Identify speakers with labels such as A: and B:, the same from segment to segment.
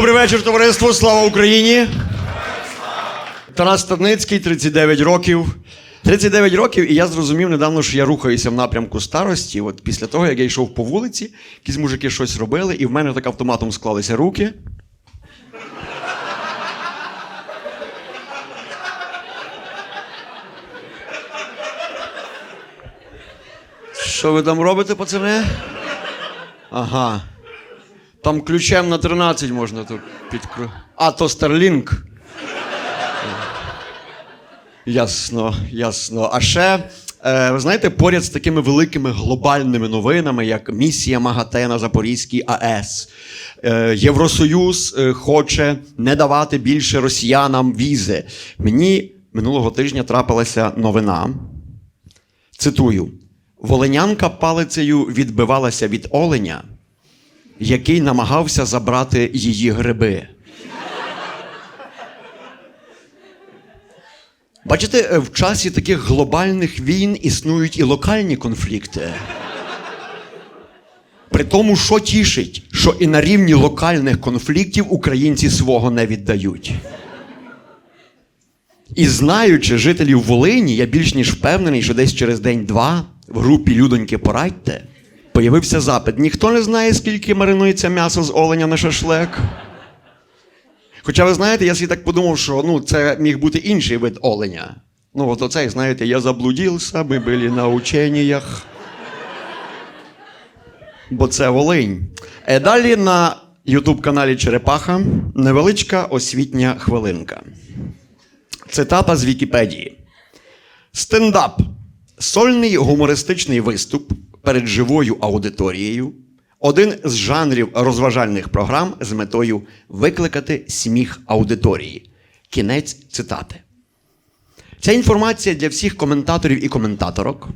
A: Добрий вечір, товариство. Слава Україні! Тарас Ставницький, 39 років. 39 років, і я зрозумів недавно, що я рухаюся в напрямку старості. От після того, як я йшов по вулиці, якісь мужики щось робили, і в мене так автоматом склалися руки. Що ви там робите, пацани? Ага. Там ключем на 13 можна тут підкру. А, то Starlink. Ясно, ясно. А ще, е, ви знаєте, поряд з такими великими глобальними новинами, як місія МАГАТЕ на Запорізькій АЕС, е, Євросоюз е, хоче не давати більше росіянам візи. Мені минулого тижня трапилася новина. Цитую: Волинянка палицею відбивалася від оленя, який намагався забрати її гриби. Бачите, е, в часі таких глобальних війн існують і локальні конфлікти. При тому, що тішить, що і на рівні локальних конфліктів українці свого не віддають. І знаючи жителів Волині, я більш ніж впевнений, що десь через день-два в групі Людоньки порадьте появився запит. Ніхто не знає, скільки маринується м'ясо з оленя на шашлик. Хоча ви знаєте, я собі так подумав, що ну, це міг бути інший вид оленя. Ну, от оцей, знаєте, я заблудився, ми були на ученнях. Бо це Волинь. Е, Далі на Ютуб-каналі Черепаха невеличка освітня хвилинка. Цитата з Вікіпедії. Стендап сольний гумористичний виступ перед живою аудиторією. Один з жанрів розважальних програм з метою викликати сміх аудиторії. Кінець цитати. Ця інформація для всіх коментаторів і коментаторок,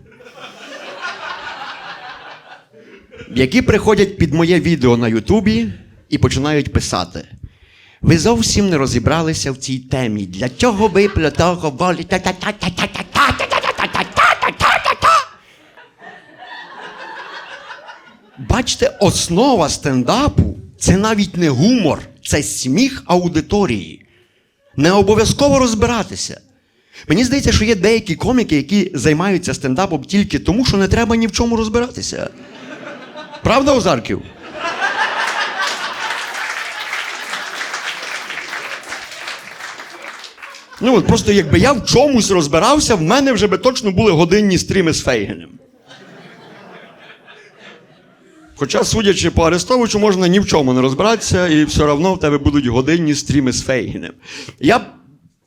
A: які приходять під моє відео на Ютубі і починають писати. Ви зовсім не розібралися в цій темі. Для чого ви для того волі? Бачите, основа стендапу це навіть не гумор, це сміх аудиторії. Не обов'язково розбиратися. Мені здається, що є деякі коміки, які займаються стендапом тільки тому, що не треба ні в чому розбиратися. Правда, Озарків? Ну от просто якби я в чомусь розбирався, в мене вже би точно були годинні стріми з Фейгенем. Хоча, судячи по Арестовичу, можна ні в чому не розбиратися, і все одно в тебе будуть годинні стріми з Фейгінем. Я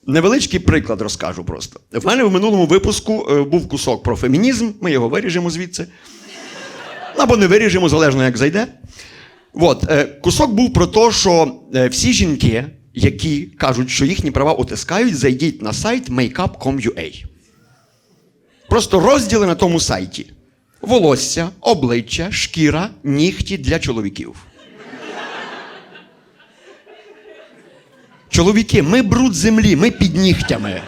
A: невеличкий приклад розкажу просто. В мене в минулому випуску е, був кусок про фемінізм, ми його виріжемо звідси. Або не виріжемо, залежно як зайде. От, е, кусок був про те, що е, всі жінки, які кажуть, що їхні права утискають, зайдіть на сайт makeup.com.ua. Просто розділи на тому сайті. Волосся, обличчя, шкіра, нігті для чоловіків. Чоловіки, ми бруд землі, ми під нігтями.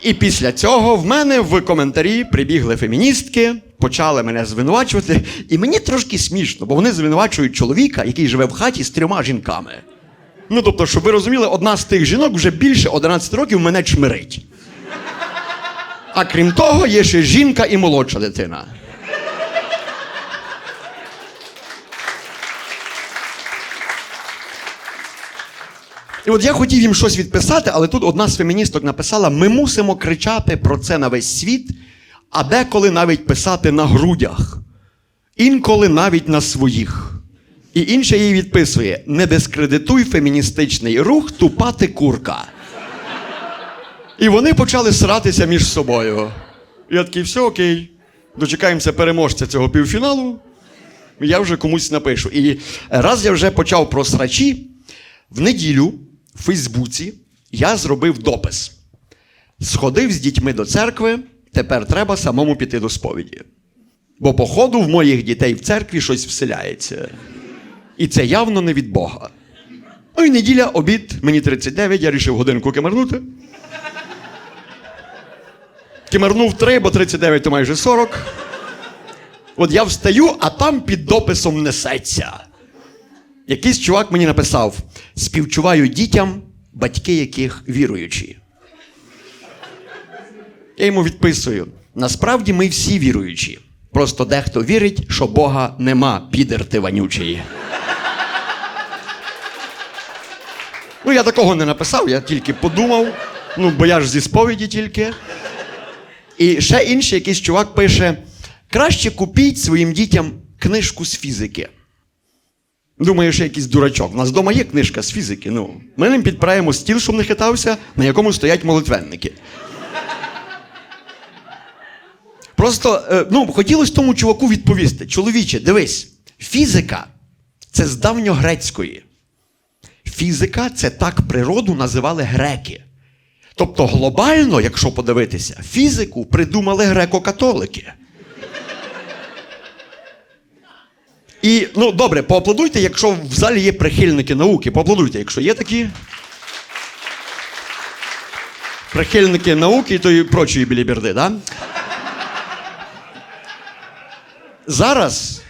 A: І після цього в мене в коментарі прибігли феміністки, почали мене звинувачувати. І мені трошки смішно, бо вони звинувачують чоловіка, який живе в хаті з трьома жінками. Ну, тобто, щоб ви розуміли, одна з тих жінок вже більше 11 років мене чмирить. А крім того, є ще жінка і молодша дитина. І от я хотів їм щось відписати, але тут одна з феміністок написала: ми мусимо кричати про це на весь світ, а деколи навіть писати на грудях, інколи навіть на своїх. І інша їй відписує: не дискредитуй феміністичний рух, тупа ти курка. І вони почали сратися між собою. Я такий, все окей. Дочекаємося переможця цього півфіналу. Я вже комусь напишу. І раз я вже почав про срачі, в неділю в Фейсбуці я зробив допис. Сходив з дітьми до церкви, тепер треба самому піти до сповіді. Бо, походу, в моїх дітей в церкві щось вселяється. І це явно не від Бога. Ну і неділя, обід, мені 39, я вирішив годинку кемернути. Кімернув 3, бо 39 то майже 40. От я встаю, а там під дописом несеться. Якийсь чувак мені написав: співчуваю дітям, батьки яких віруючі. Я йому відписую: насправді ми всі віруючі. Просто дехто вірить, що Бога нема, підер ти вонючий. Ну, я такого не написав, я тільки подумав. Ну, бо я ж зі сповіді тільки. І ще інший якийсь чувак пише: краще купіть своїм дітям книжку з фізики. Думаю, що якийсь дурачок. У нас вдома є книжка з фізики. Ну, ми ним підправимо стіл, щоб не хитався, на якому стоять молитвенники. Просто е, ну, хотілося тому чуваку відповісти: чоловіче, дивись, фізика це з давньогрецької. Фізика це так природу називали греки. Тобто, глобально, якщо подивитися, фізику придумали греко-католики. І, ну, добре, поаплодуйте, якщо в залі є прихильники науки. Поаплодуйте, якщо є такі. Прихильники науки то і прочої біліберди, да? Зараз,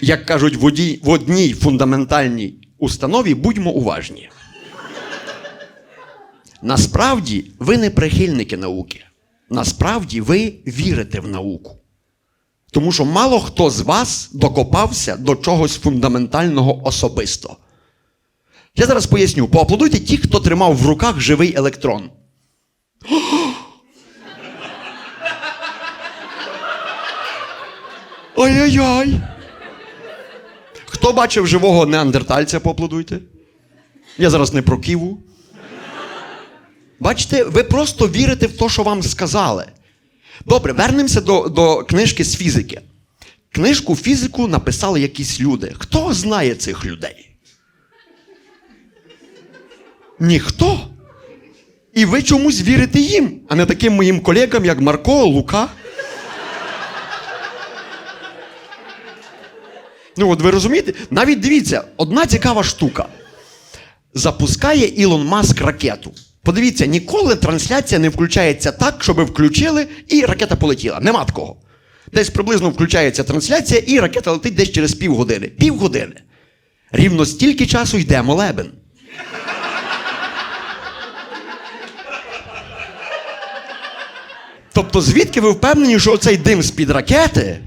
A: як кажуть в одній фундаментальній установі, будьмо уважні. Насправді ви не прихильники науки. Насправді ви вірите в науку. Тому що мало хто з вас докопався до чогось фундаментального особисто. Я зараз поясню: поаплодуйте ті, хто тримав в руках живий електрон. Ой-ой-ой. Хто бачив живого неандертальця, поаплодуйте. Я зараз не про Ківу. Бачите, ви просто вірите в те, що вам сказали. Добре, вернемося до, до книжки з фізики. Книжку фізику написали якісь люди. Хто знає цих людей? Ніхто. І ви чомусь вірите їм, а не таким моїм колегам, як Марко, Лука. Ну, от ви розумієте? Навіть дивіться, одна цікава штука. Запускає Ілон Маск ракету. Подивіться, ніколи трансляція не включається так, щоб включили і ракета полетіла. Нема такого. Десь приблизно включається трансляція, і ракета летить десь через півгодини. Півгодини. Рівно стільки часу йде молебен. Тобто, звідки ви впевнені, що цей дим з-під ракети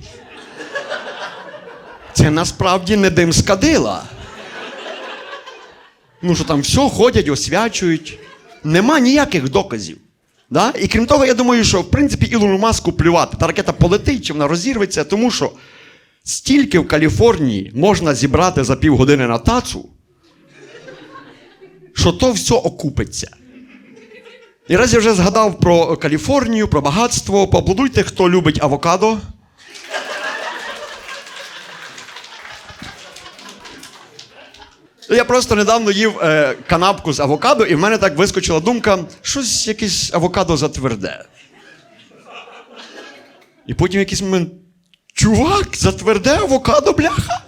A: це насправді не дим з кадила. Ну, що там все ходять, освячують. Нема ніяких доказів. Да? І крім того, я думаю, що в принципі Ілону Маску плювати. Та ракета полетить, чи вона розірветься, тому що стільки в Каліфорнії можна зібрати за півгодини на тацу, що то все окупиться. І раз я вже згадав про Каліфорнію, про багатство, поаплодуйте, хто любить авокадо. Я просто недавно їв е, канапку з авокадо, і в мене так вискочила думка, щось якесь авокадо затверде. І потім якийсь момент. Чувак, затверде авокадо, бляха?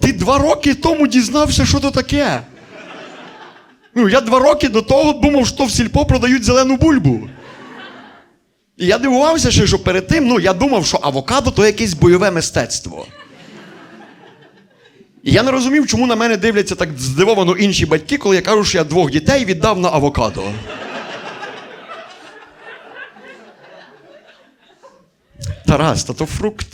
A: Ти два роки тому дізнався, що то таке. Ну, я два роки до того думав, що в сільпо продають зелену бульбу. І я дивувався, ще, що перед тим, ну, я думав, що авокадо то якесь бойове мистецтво. І я не розумів, чому на мене дивляться так здивовано інші батьки, коли я кажу, що я двох дітей віддав на авокадо. Тарас, та то фрукт.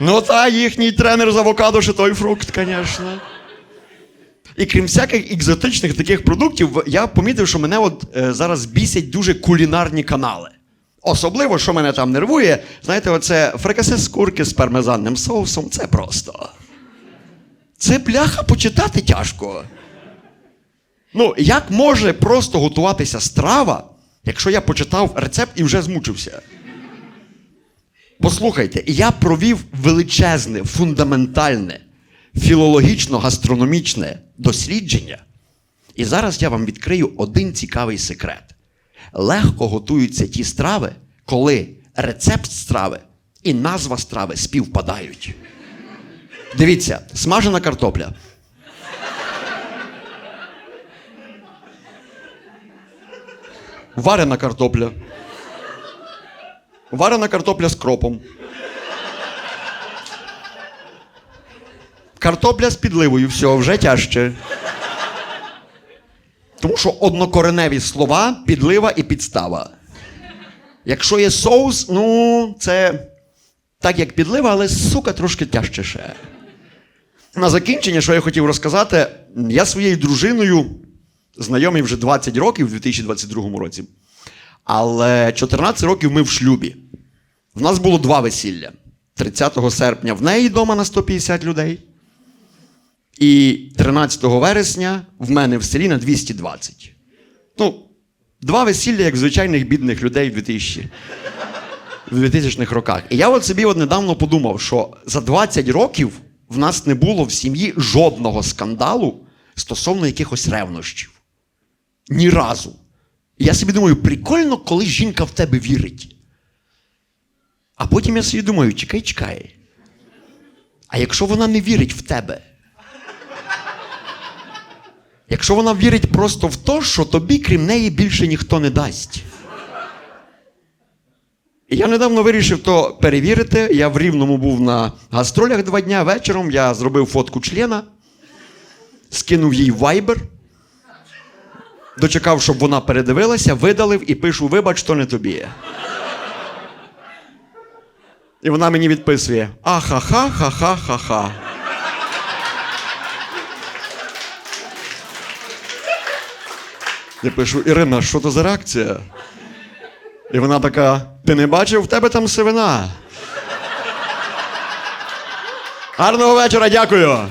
A: Ну та їхній тренер з авокадо, що той фрукт, звісно. І крім всяких екзотичних таких продуктів, я помітив, що мене от е, зараз бісять дуже кулінарні канали. Особливо, що мене там нервує, знаєте, оце фрикасе з курки з пармезанним соусом це просто. Це бляха почитати тяжко. Ну, як може просто готуватися страва, якщо я почитав рецепт і вже змучився? Послухайте, я провів величезне, фундаментальне, філологічно-гастрономічне дослідження. І зараз я вам відкрию один цікавий секрет. Легко готуються ті страви, коли рецепт страви і назва страви співпадають. Дивіться, смажена картопля. Варена картопля. Варена картопля з кропом. Картопля з підливою, все, вже тяжче. Тому що однокореневі слова підлива і підстава. Якщо є соус, ну, це так як підлива, але сука трошки тяжче ще. На закінчення, що я хотів розказати, я своєю дружиною знайомий вже 20 років у 2022 році. Але 14 років ми в шлюбі. В нас було два весілля. 30 серпня в неї вдома на 150 людей. І 13 вересня в мене в селі на 220. Ну, два весілля, як звичайних бідних людей в 2000 в 2000-х роках. І я от собі от недавно подумав, що за 20 років в нас не було в сім'ї жодного скандалу стосовно якихось ревнощів. Ні разу. І я собі думаю, прикольно, коли жінка в тебе вірить. А потім я собі думаю, чекай, чекай. А якщо вона не вірить в тебе? Якщо вона вірить просто в те, що тобі, крім неї, більше ніхто не дасть. Я недавно вирішив то перевірити. Я в Рівному був на гастролях два дня. Вечором я зробив фотку члена, скинув їй вайбер, дочекав, щоб вона передивилася, видалив і пишу: вибач, то не тобі. І вона мені відписує: Ахаха, ха-ха, ха-ха. Я пишу: Ірина, що то за реакція? І вона така: ти не бачив, в тебе там сивина. Гарного вечора, дякую.